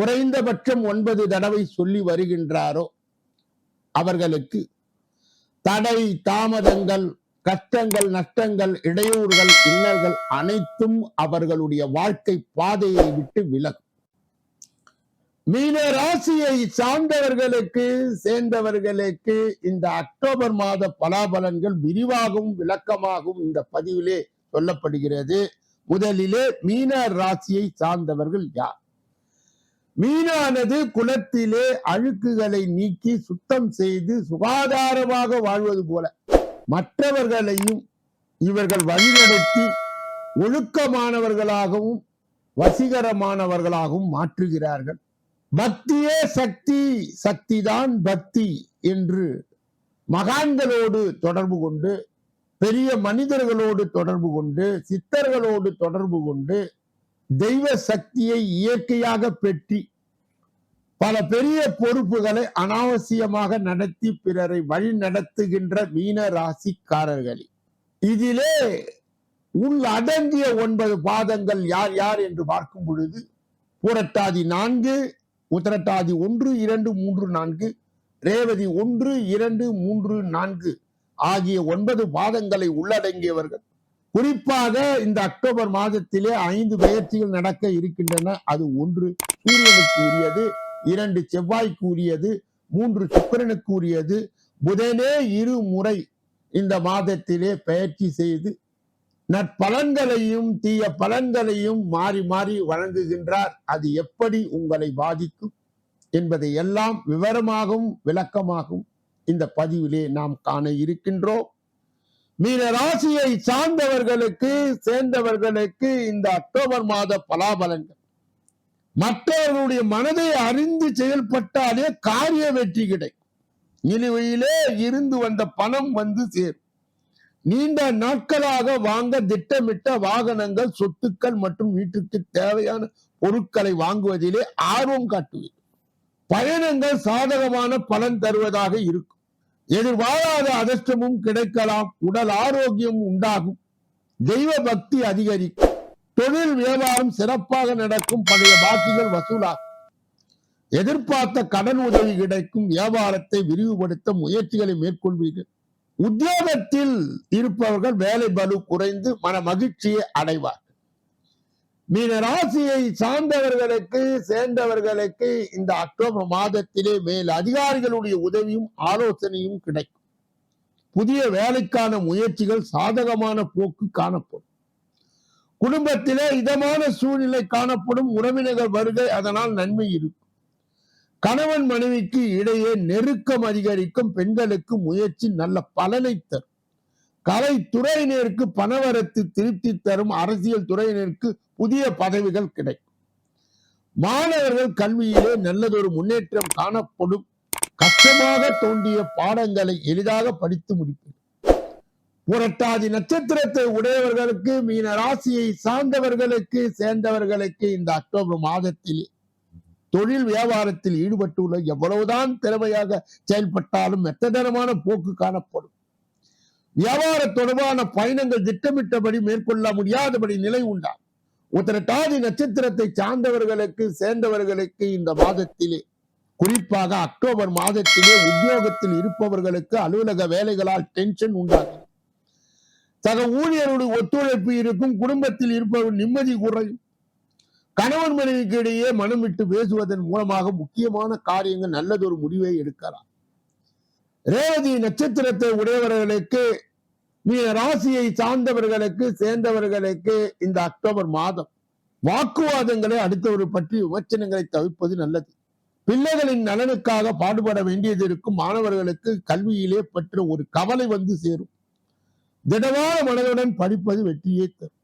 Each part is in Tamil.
குறைந்தபட்சம் ஒன்பது தடவை சொல்லி வருகின்றாரோ அவர்களுக்கு தடை தாமதங்கள் கஷ்டங்கள் நஷ்டங்கள் இடையூறுகள் இன்னல்கள் அனைத்தும் அவர்களுடைய வாழ்க்கை பாதையை விட்டு விலகும். மீன ராசியை சார்ந்தவர்களுக்கு சேர்ந்தவர்களுக்கு இந்த அக்டோபர் மாத பலாபலன்கள் விரிவாகவும் விளக்கமாகவும் இந்த பதிவிலே சொல்லப்படுகிறது. முதலிலே மீன ராசியை சார்ந்தவர்கள் யார்? மீனானது குலத்திலே அழுக்குகளை நீக்கி சுத்தம் செய்து சுகாதாரமாக வாழ்வது போல. மற்றவர்களையும் இவர்கள் வழிநடத்தி ஒழுக்கமானவர்களாகவும் வசீகரமானவர்களாகவும் மாற்றுகிறார்கள். பக்தியே சக்தி சக்திதான் பக்தி என்று மகான்களோடு தொடர்பு கொண்டு பெரிய மனிதர்களோடு தொடர்பு கொண்டு சித்தர்களோடு தொடர்பு கொண்டு தெய்வ சக்தியை இயற்கையாக பெற்றி பல பெரிய பொறுப்புகளை அனாவசியமாக நடத்தி பிறரை வழி நடத்துகின்ற மீன ராசிக்காரர்களே. இதிலே உள் அடங்கிய ஒன்பது பாதங்கள் யார் யார் என்று பார்க்கும் பொழுது புரட்டாதி நான்கு உத்தரட்டாதி ஒன்று இரண்டு மூன்று நான்கு ரேவதி ஒன்று இரண்டு மூன்று நான்கு ஆகிய ஒன்பது பாதங்களை உள்ளடங்கியவர்கள். குறிப்பாக இந்த அக்டோபர் மாதத்திலே ஐந்து பயிற்சிகள் நடக்க இருக்கின்றன. அது ஒன்று சூரியனுக்கு உரியது இரண்டு செவ்வாய் கூறியது மூன்று சுக்கிரனுக்குரியது. புதனே இரு முறை இந்த மாதத்திலே பயிற்சி செய்து நற்பலன்களையும் தீய பலன்களையும் மாறி மாறி வழங்குகின்றார். அது எப்படி உங்களை பாதிக்கும் என்பதை எல்லாம் விவரமாகவும் விளக்கமாகவும் இந்த பதிவிலே நாம் காண இருக்கின்றோம். மீன ராசியை சார்ந்தவர்களுக்கு சேர்ந்தவர்களுக்கு இந்த அக்டோபர் மாத பலாபலன்கள். மற்றவர்களுடைய மனதை அறிந்து செயல்பட்டாலே காரிய வெற்றி கிடைக்கும். நிலுவையிலே இருந்து வந்த பணம் வந்து சேரும். நீண்ட நாட்களாக வாங்க திட்டமிட்ட வாகனங்கள் சொத்துக்கள் மற்றும் வீட்டுக்கு தேவையான பொருட்களை வாங்குவதிலே ஆர்வம் காட்டுவீர்கள் பயணங்கள் சாதகமான பலன் தருவதாக இருக்கும். எதிர்பாராத அதிர்ஷ்டமும் கிடைக்கலாம். உடல் ஆரோக்கியம் உண்டாகும். தெய்வ பக்தி அதிகரிக்கும். தொழில் வியாபாரம் சிறப்பாக நடக்கும் பழைய பாக்கிகள் வசூலாகும். எதிர்பார்த்த கடன் உதவி கிடைக்கும். வியாபாரத்தை விரிவுபடுத்த முயற்சிகளை மேற்கொள்வீர்கள். உத்தியோகத்தில் இருப்பவர்கள் வேலை பலு குறைந்து மன மகிழ்ச்சியை அடைவார் மீன ராசியை சார்ந்தவர்களுக்கு சேர்ந்தவர்களுக்கு இந்த அக்டோபர் மாதத்திலே மேல் அதிகாரிகளுடைய உதவியும் ஆலோசனையும் கிடைக்கும். புதிய வேலைக்கான முயற்சிகள் சாதகமான போக்கு காணப்படும். குடும்பத்திலே இதமான சூழ்நிலை காணப்படும் உறவினர்கள் வருகை அதனால் நன்மை இருக்கும். கணவன் மனைவிக்கு இடையே நெருக்கம் அதிகரிக்கும் பெண்களுக்கு முயற்சி நல்ல பலனை தரும். கலைத்துறையினருக்கு பணவரத்து திருப்தி தரும். அரசியல் துறையினருக்கு புதிய பதவிகள் கிடைக்கும். மாணவர்கள் கல்வியிலே நல்லதொரு முன்னேற்றம் காணப்படும். கஷ்டமாக தோண்டிய பாடங்களை எளிதாக படித்து முடிப்பது புரட்டாதி நட்சத்திரத்தை உடையவர்களுக்கு மீன ராசியை சார்ந்தவர்களுக்கு சேர்ந்தவர்களுக்கு இந்த அக்டோபர் மாதத்திலே தொழில் வியாபாரத்தில் ஈடுபட்டுள்ள எவ்வளவுதான் திறமையாக செயல்பட்டாலும் மெத்ததனமான போக்கு காணப்படும். வியாபார தொடர்பான பயணங்கள் திட்டமிட்டபடி மேற்கொள்ள முடியாதபடி நிலை உண்டாம் உத்தரட்டாதி நட்சத்திரத்தை சார்ந்தவர்களுக்கு சேர்ந்தவர்களுக்கு இந்த மாதத்திலே குறிப்பாக அக்டோபர் மாதத்திலே உத்தியோகத்தில் இருப்பவர்களுக்கு அலுவலக வேலைகளால் டென்ஷன் உண்டாகும் சக ஊழியருடைய ஒத்துழைப்பு இருக்கும் குடும்பத்தில் இருப்பவர் நிம்மதி குறையும். கணவன் மனைவிக்கு இடையே மனம் விட்டு பேசுவதன் மூலமாக முக்கியமான காரியங்கள் நல்லதொரு முடிவை எடுக்கலாம். ரேவதி நட்சத்திரத்தை உடையவர்களுக்கு மீன ராசியை சார்ந்தவர்களுக்கு சேர்ந்தவர்களுக்கு இந்த அக்டோபர் மாதம் வாக்குவாதங்களை அடுத்தவர் பற்றி விமர்சனங்களை தவிர்ப்பது நல்லது. பிள்ளைகளின் நலனுக்காக பாடுபட வேண்டியது இருக்கும். மாணவர்களுக்கு கல்வியிலே பற்ற ஒரு கவலை வந்து சேரும். திடமான மனதுடன் படிப்பது வெற்றியை தரும்.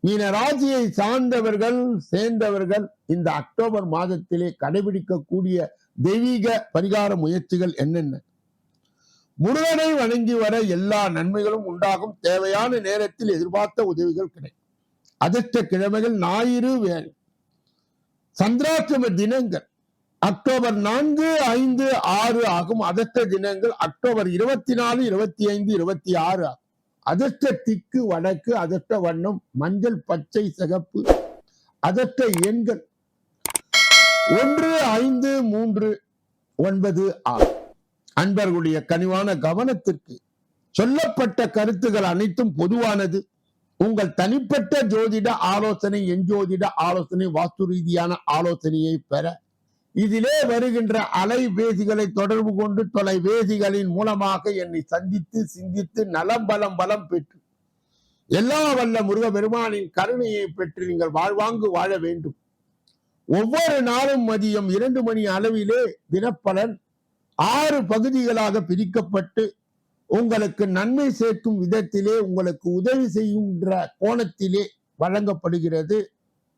மீன ராசியை சார்ந்தவர்கள் சேர்ந்தவர்கள் இந்த அக்டோபர் மாதத்திலே கடைபிடிக்கக்கூடிய தெய்வீக பரிகார முயற்சிகள் என்னென்ன? முருகனை வணங்கி வர எல்லா நன்மைகளும் உண்டாகும். தேவையான நேரத்தில் எதிர்பார்த்த உதவிகள் கிடைக்கும். அதிர்ஷ்ட கிழமைகள் ஞாயிறு வேலை சந்திராஷ்டம தினங்கள். அக்டோபர் நான்கு ஐந்து ஆறு ஆகும். அதிர்ஷ்ட தினங்கள் அக்டோபர் இருபத்தி நாலு இருபத்தி ஐந்து இருபத்தி ஆறு ஆகும். அதிர்ஷ்ட திக்கு வடக்கு அதிர்ஷ்ட வண்ணம் மஞ்சள் பச்சை சிகப்பு அதிர்ஷ்ட எண்கள். ஒன்று ஐந்து மூன்று ஒன்பது ஆறு அன்பர்களுடைய கனிவான கவனத்திற்கு சொல்லப்பட்ட கருத்துகள் அனைத்தும் பொதுவானது. உங்கள் தனிப்பட்ட ஜோதிட ஆலோசனை என் ஜோதிட ஆலோசனை வாஸ்து ரீதியான ஆலோசனையை பெற இதிலே வருகின்ற அலைபேசிகளை தொடர்பு கொண்டு தொலைபேசிகளின் மூலமாக என்னை சந்தித்து சிந்தித்து நலம் பலம் பலம் பெற்று. எல்லா வல்ல முருக பெருமானின் கருணையை பெற்று நீங்கள் வாழ்வாங்கு வாழ வேண்டும். ஒவ்வொரு நாளும் மதியம் இரண்டு மணி அளவிலே தினப்பலன் ஆறு பகுதிகளாக பிரிக்கப்பட்டு உங்களுக்கு நன்மை சேர்க்கும் விதத்திலே உங்களுக்கு உதவி செய்கின்ற கோணத்திலே வழங்கப்படுகிறது.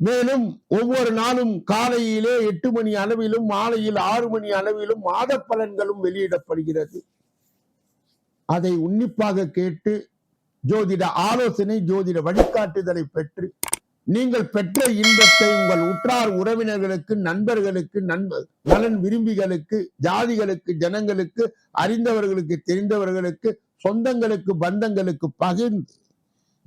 மேலும் ஒவ்வொரு நாளும் காலையிலே எட்டு மணி அளவிலும் மாலையில் ஆறு மணி அளவிலும் மாத பலன்களும் வெளியிடப்படுகிறது. அதை உன்னிப்பாக கேட்டு ஜோதிட ஆலோசனை ஜோதிட வழிகாட்டுதலை பெற்று நீங்கள் பெற்ற இன்பத்தை உங்கள் உற்றார் உறவினர்களுக்கு நண்பர்களுக்கு நண்பர் நலன் விரும்பிகளுக்கு ஜாதிகளுக்கு ஜனங்களுக்கு அறிந்தவர்களுக்கு தெரிந்தவர்களுக்கு சொந்தங்களுக்கு பந்தங்களுக்கு பகிர்ந்து